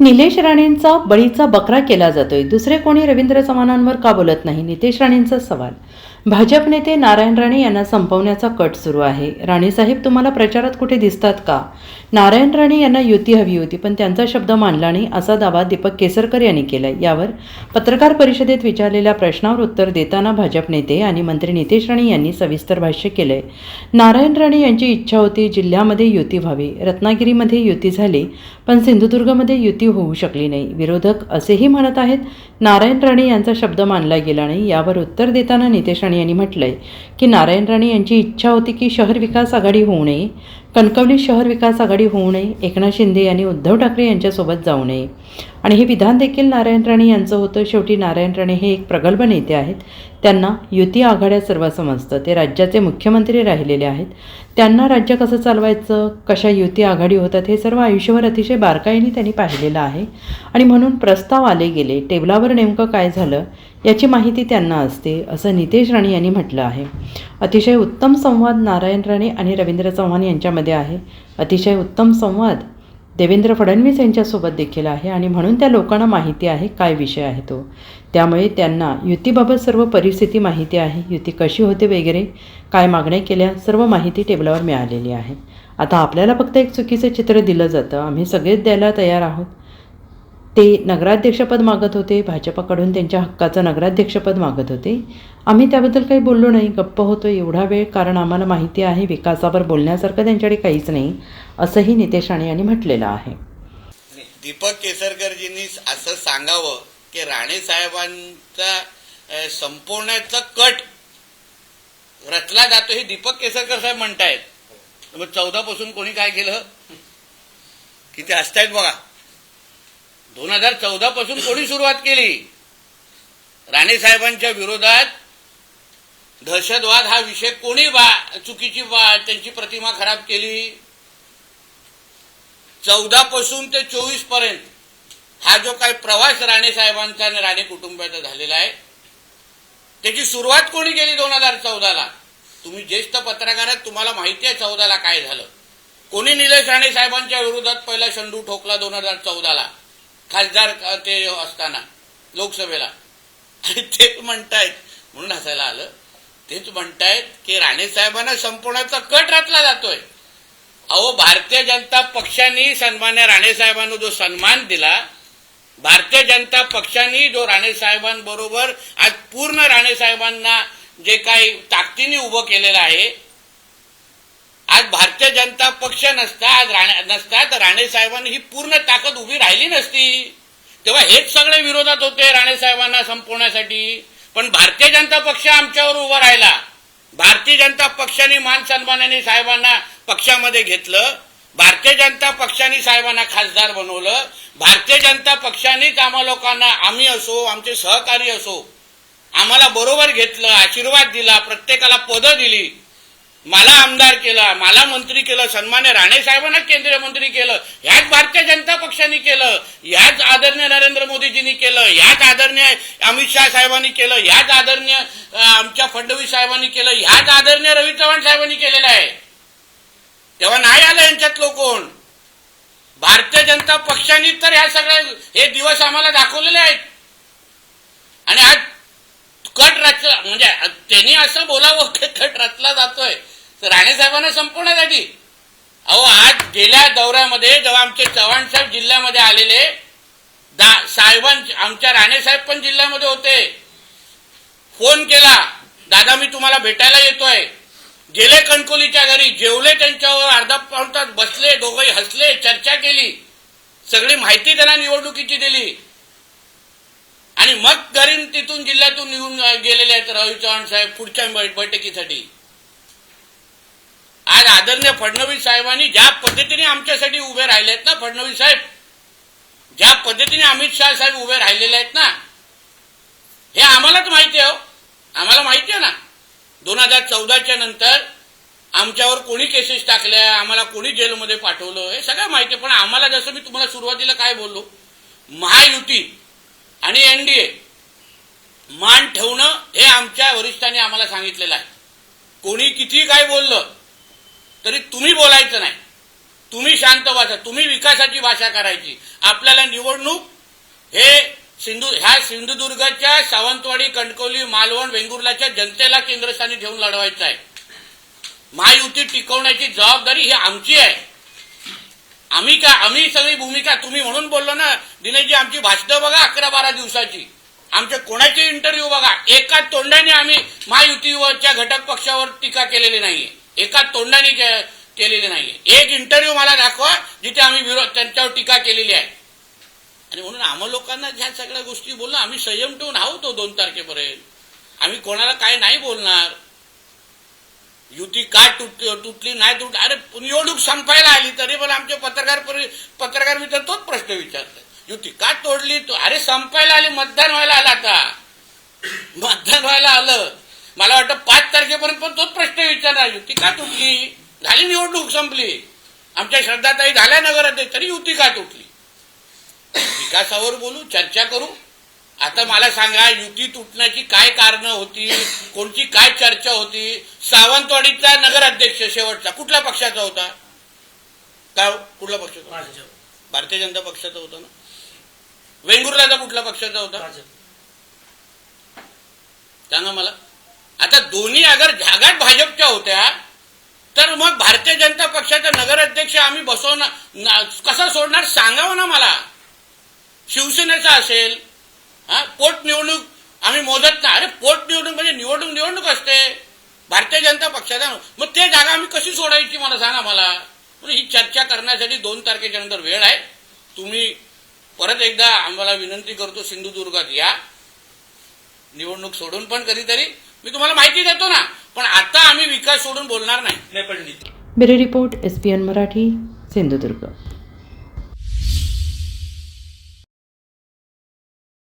निलेश राणेंचा बळीचा बकरा केला जातोय. दुसरे कोणी रवींद्र चव्हाणांवर का बोलत नाही? नितेश राणेंचा सवाल भाजप नेते नारायण राणे यांना संपवण्याचा कट सुरू आहे. राणेसाहेब तुम्हाला प्रचारात कुठे दिसतात का? नारायण राणे यांना युती हवी होती पण त्यांचा शब्द मानला नाही असा दावा दीपक केसरकर यांनी केलाय. यावर पत्रकार परिषदेत विचारलेल्या प्रश्नावर उत्तर देताना भाजप नेते आणि मंत्री नितेश राणे यांनी सविस्तर भाष्य केलंय. नारायण राणे यांची इच्छा होती जिल्ह्यामध्ये युती व्हावी. रत्नागिरीमध्ये युती झाली पण सिंधुदुर्गमध्ये युती होऊ शकली नाही. विरोधक असेही म्हणत आहेत नारायण राणे यांचा शब्द मानला गेला नाही यावर उत्तर देताना नितेश राणे यांनी म्हटलंय की नारायण राणे यांची इच्छा होती की शहर विकास आघाडी होऊ नये. कणकवली शहर विकास आघाडी होऊ नये एकनाथ शिंदे यांनी उद्धव ठाकरे यांच्यासोबत जाऊ नये. आणि हे विधान देखील नारायण राणे यांचं होतं. शेवटी नारायण राणे हे एक प्रगल्भ नेते आहेत. त्यांना युती आघाड्या सर्व समजतं. ते राज्याचे मुख्यमंत्री राहिलेले आहेत. त्यांना राज्य कसं चालवायचं कशा युती आघाडी होतात हे सर्व आयुष्यभर अतिशय बारकाईने त्यांनी पाहिलेलं आहे. आणि म्हणून प्रस्ताव आले गेले. टेबलावर नेमकं काय झालं याची माहिती त्यांना असते असं नितेश राणे यांनी म्हटलं आहे. अतिशय उत्तम संवाद नारायण राणे आणि रवींद्र चव्हाण यांच्यामध्ये आहे. अतिशय उत्तम संवाद देवेंद्र फडणवीस यांच्यासोबत देखील आहे आणि म्हणून त्या लोकांना माहिती आहे काय विषय आहे तो. त्यामुळे त्यांना युतीबाबत सर्व परिस्थिती माहिती आहे. युती कशी होते वगैरे काय मागण्या केल्या सर्व माहिती टेबलावर मिळालेली आहे. आता आपल्याला फक्त एक चुकीचं चित्र दिलं जातं. आम्ही सगळेच द्यायला तयार आहोत. ते नगराध्यक्षपद मागत होते भाजपाकडून त्यांच्या हक्काचं नगराध्यक्षपद मागत होते. आम्ही त्याबद्दल काही बोललो नाही गप्प होतो एवढा वेळ कारण आम्हाला माहिती आहे विकासावर बोलण्यासारखं त्यांच्याकडे काहीच नाही असंही नितेश राणे यांनी म्हटलेलं आहे. दीपक केसरकरजींनी असं सांगावं की राणे साहेबांचा संपवण्याचा कट रचला जातो हे दीपक केसरकर साहेब म्हणतायत. मग चौदा पासून कोणी काय केलं? किती हसतायत बघा. दोन हजार चौदा पासून कोणी सुरुवात केली? राणे साहेबांच्या विरोधात दहशतवाद हा विषय कोणी बा चुकीची बा त्यांची प्रतिमा खराब केली? चौदा पासून ते चोवीसपर्यंत हा जो काही प्रवास राणे साहेबांचा आणि राणे कुटुंबाचा झालेला आहे त्याची सुरुवात कोणी केली दोन हजार चौदाला? तुम्ही ज्येष्ठ पत्रकार आहात तुम्हाला माहिती आहे चौदाला काय झालं. कोणी निलेश राणे साहेबांच्या विरोधात पहिला शंडू ठोकला दोन हजार चौदाला? खासदार ते असताना लोकसभेला. आणि तेच म्हणतायत म्हणून हसायला आलं. तेच म्हणतायत की राणे साहेबांना संपवण्याचा कट रचला जातोय. अहो भारतीय जनता पक्षाने सन्मान्य राणे साहेबांना जो सन्मान दिला भारतीय जनता पक्षाने जो राणे साहेबांबरोबर आज पूर्ण राणे साहेबांना जे काही ताकदीने उभं केलेलं आहे आज भारतीय जनता पक्ष नसता आज राणे नसता तर राणे साहेबांनी ही पूर्ण ताकद उभी राहिली नसती. तेव्हा हेच सगळे विरोधात होते राणे साहेबांना संपवण्यासाठी. पण भारतीय जनता पक्ष आमच्यावर उभा राहिला. भारतीय जनता पक्षाने मान सन्मानाने साहेबांना पक्षामध्ये घेतलं. भारतीय जनता पक्षाने साहेबांना खासदार बनवलं. भारतीय जनता पक्षानेच आम्हा लोकांना आम्ही असो आमचे सहकारी असो आम्हाला बरोबर घेतलं आशीर्वाद दिला प्रत्येकाला पदं दिली. मला आमदार केला मला मंत्री केलं सन्मान्य राणे साहेबांना केंद्रीय मंत्री केलं ह्याच भारतीय जनता पक्षाने केलं ह्याच आदरणीय नरेंद्र मोदीजींनी केलं ह्याच आदरणीय अमित शहा साहेबांनी केलं ह्याच आदरणीय आमच्या फडणवीस साहेबांनी केलं ह्याच आदरणीय रवी चव्हाण साहेबांनी केलेलं आहे. तेव्हा नाही आलं यांच्यातलो कोण भारतीय जनता पक्षाने तर ह्या सगळ्या हे दिवस आम्हाला दाखवलेले आहेत. आणि आज कट रचला म्हणजे त्यांनी असं बोलावं की कट रचला जातोय. राणे साहेबांना संपवण्यासाठी. अहो आज गेल्या दौऱ्यामध्ये जेव्हा आमचे चव्हाण साहेब जिल्ह्यामध्ये आलेले दा साहेबां आमच्या राणे साहेब पण जिल्ह्यामध्ये होते. फोन केला दादा मी तुम्हाला भेटायला येतोय. गेले कणकोलीच्या घरी जेवले त्यांच्यावर अर्धा पावतात तास बसले दोघंही हसले चर्चा केली. सगळी माहिती त्यांना निवडणुकीची दिली. आणि मग घरी तिथून जिल्ह्यातून निघून गेलेले आहेत रवी चव्हाण साहेब पुढच्या बैठकीसाठी. आज आदरणीय फडणवीस साहेबांनी ज्या पद्धतीने आमच्यासाठी उभे राहिले आहेत ना फडणवीस साहेब ज्या पद्धतीने अमित शहा साहेब उभे राहिलेले आहेत ना हे आम्हालाच माहिती आहे हो. आम्हाला माहिती आहे ना. दोन हजार चौदाच्या नंतर आमच्यावर कोणी केसेस टाकल्या आम्हाला कोणी जेलमध्ये पाठवलं हे सगळं माहिती आहे. पण आम्हाला जसं मी तुम्हाला सुरुवातीला काय बोललो महायुती आणि एनडीए मान ठेवणं हे आमच्या वरिष्ठांनी आम्हाला सांगितलेलं आहे. कोणी किती काय बोललं तरी तुम्ही बोलायचं नाही. तुम्ही शांत भाषा तुम्ही विकासाची भाषा करायची. आपल्याला निवडणूक हे सिंधू ह्या सिंधुदुर्गच्या सावंतवाडी कणकवली मालवण वेंगुर्लाच्या जनतेला केंद्रस्थानी ठेवून लढवायचं आहे. महायुती टिकवण्याची जबाबदारी ही आमची आहे. आम्ही का आम्ही सगळी भूमिका तुम्ही म्हणून बोललो ना दिनेशजी आमची भाषणं बघा अकरा बारा दिवसाची. आमच्या कोणाचे इंटरव्ह्यू बघा. एका तोंडाने आम्ही महायुतीवरच्या घटक पक्षावर टीका केलेली नाहीये. एका तोंडाने के- केलेली नाहीये. एक इंटरव्ह्यू मला दाखवा जिथे आम्ही विरोध त्यांच्यावर टीका केलेली आहे. आणि म्हणून आम्हा लोकांना ह्या सगळ्या गोष्टी बोलणं आम्ही संयम ठेवून आहोत दोन तारखेपर्यंत. आम्ही कोणाला काय नाही बोलणार. युती का तुट तुटली नाही तुटली? अरे निवडणूक संपायला आली तरी पण आमचे पत्रकार परि- पत्रकार मित्र तोच प्रश्न विचारतात. युती का तोडली? तो अरे संपायला आली मतदान व्हायला आला आता. मतदान व्हायला आलं. मला वाटतं पाच तारखेपर्यंत पण तोच प्रश्न विचारणार युती का तुटली? झाली निवडणूक संपली. आमच्या श्रद्धाताई झाल्या नगराध्यक्ष तरी युती का तुटली? विकासावर बोलू चर्चा करू. आता मला सांगा युती तुटण्याची काय कारण होती? कोणती काय चर्चा होती? सावंतवाडीचा नगराध्यक्ष शेवटचा कुठल्या पक्षाचा होता? हो? कुठल्या पक्षाचा? भारतीय जनता पक्षाचा होता ना? वेंगुर्लाचा कुठल्या पक्षाचा होता? सांगा मला. आता दोन्ही अगर जागात भाजपच्या होत्या तर मग भारतीय जनता पक्षाचा नगराध्यक्ष आम्ही बसवणार कसा सोडणार? सांगावं ना मला. शिवसेनेचा असेल हा पोट निवडणूक आम्ही मोजत नाही. अरे पोटनिवडणूक म्हणजे निवडणूक निवडणूक असते. भारतीय जनता पक्षाचा मग ते जागा आम्ही कशी सोडायची मला सांगा मला. म्हणजे ही चर्चा करण्यासाठी दोन तारखेच्या नंतर वेळ आहे. तुम्ही परत एकदा आम्हाला विनंती करतो सिंधुदुर्गात या. निवडणूक सोडून पण कधीतरी. मी तुम्हाला माहिती देतो ना पण आता आम्ही विकास सोडून बोलणार नाही. Bureau report S P N Marathi Sindhudurg.